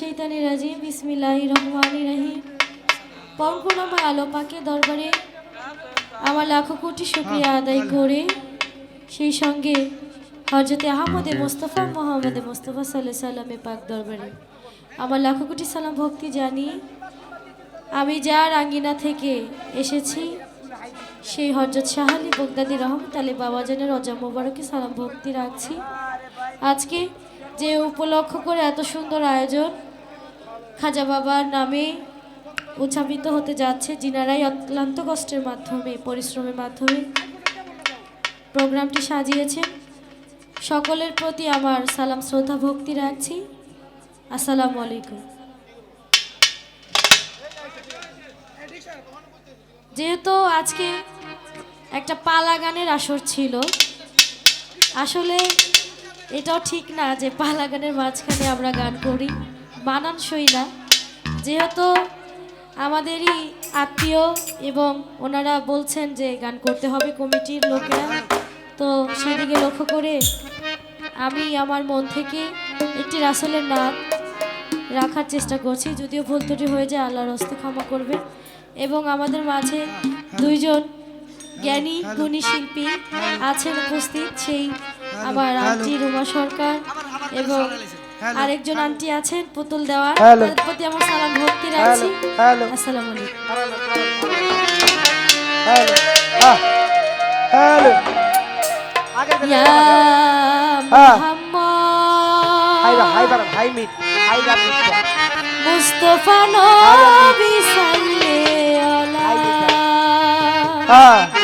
শাইতানির রাজিম বিসমিল্লাহির রহমানির রহিম। আলো পাকে দরবারে আমার লাখো কোটি শুক্রিয়া আদায় করে। সেই সঙ্গে হজরতে আহমদে মোস্তফা মোহাম্মদে মোস্তফা সাল্লাহ সাল্লামে পাক দরবারে আমার লাখো কোটি সালাম ভক্তি জানি। আমি যার আঙ্গিনা থেকে এসেছি সেই হজরত শাহালি বগদাদি রহমত আলী বাবাজানের রজা মোবারকে সালাম ভক্তি রাখছি। আজকে যে উপলক্ষ করে এত সুন্দর আয়োজন খাজা বাবার নামে উচ্চাপিত হতে যাচ্ছে, যিনারাই অক্লান্ত কষ্টের মাধ্যমে, পরিশ্রমের মাধ্যমে প্রোগ্রামটি সাজিয়েছেন। সকলের প্রতি আমার সালাম, শ্রদ্ধা, ভক্তি রাখছি। আসসালামু আলাইকুম। যেহেতু আজকে একটা পালা গানের আসর ছিল, আসলে এটাও ঠিক না যে পালা গানের মাঝখানে আমরা গান করি। মানানসই না। যেহেতু আমাদেরই আত্মীয় এবং ওনারা বলছেন যে গান করতে হবে কমিটির লোকেরা, তো সেদিকে লক্ষ্য করে আমি আমার মন থেকে একটি রাসলের নাম রাখার চেষ্টা করছি, যদিও ভুল ত্রুটি হয়ে যায়, আল্লাহর হস্তে ক্ষমা করবে। এবং আমাদের মাঝে দুইজন জ্ঞানী, গুণী শিল্পী আছেন উপস্থিত, সেই আমার আন্টি রুমা সরকার এবং আরেকজন আন্টি আছেন পুতুল দেওয়ার। তাদের প্রতি আমার সালাম ভক্তি রাখছি। আসসালামু আলাইকুম। Hello hello yeah. Hi hi Muhammad hi meet. High বাড়ান মুস্তফা নবী সাল্লাল্লাহু আলাইহি